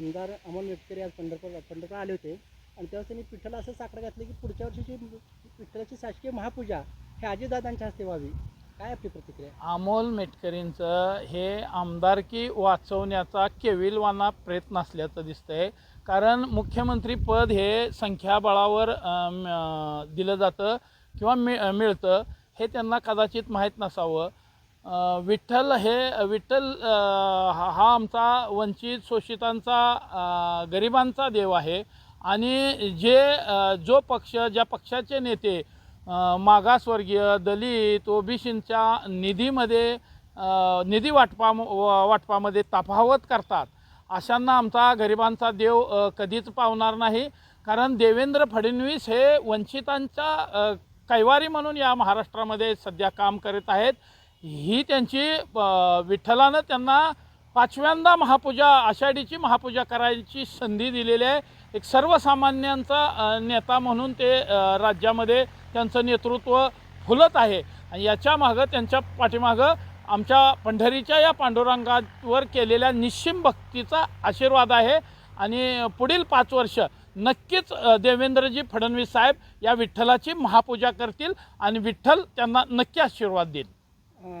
आमदार अमोल मेटकरी आज पंढरपूर पंढरपूर आले होते. आणि तेव्हा त्यांनी पिठ्ठला असं साकडं घातलं की पुढच्या वर्षीची पिठ्ठलाची शासकीय महापूजा हे अजितदादांच्या हस्ते व्हावी. काय आपली प्रतिक्रिया? अमोल मेटकरींचं हे आमदारकी वाचवण्याचा केविलवाना प्रयत्न असल्याचं दिसतंय. कारण मुख्यमंत्री पद हे संख्याबळावर दिलं जातं किंवा मिळ मिळतं हे त्यांना कदाचित माहीत नसावं. विठ्ठल हे विठ्ठल हा आमचा वंचित शोषितांचा गरिबांचा देव आहे. आणि जे जो पक्ष ज्या पक्षाचे नेते मागासवर्गीय दलित ओबीसींच्या निधीमध्ये निधी वाटपा व- वाटपामध्ये तफावत करतात अशांना आमचा गरिबांचा देव कधीच पावणार नाही. कारण देवेंद्र फडणवीस हे वंचितांच्या कैवारी म्हणून या महाराष्ट्रामध्ये सध्या काम करत आहेत. ही त्यांची विठ्ठलानं त्यांना पाचव्यांदा महापूजा आषाढीची महापूजा करायची संधी दिलेली आहे. एक सर्वसामान्यांचा नेता म्हणून ते राज्यामध्ये त्यांचं नेतृत्व फुलत आहे. आणि याच्या मागं त्यांच्या पाठीमागं आमच्या पंढरीच्या या पांडुरंगावर केलेल्या निश्चिम भक्तीचा आशीर्वाद आहे. आणि पुढील पाच वर्ष नक्कीच देवेंद्रजी फडणवीस साहेब या विठ्ठलाची महापूजा करतील आणि विठ्ठल त्यांना नक्की आशीर्वाद देईल. uh,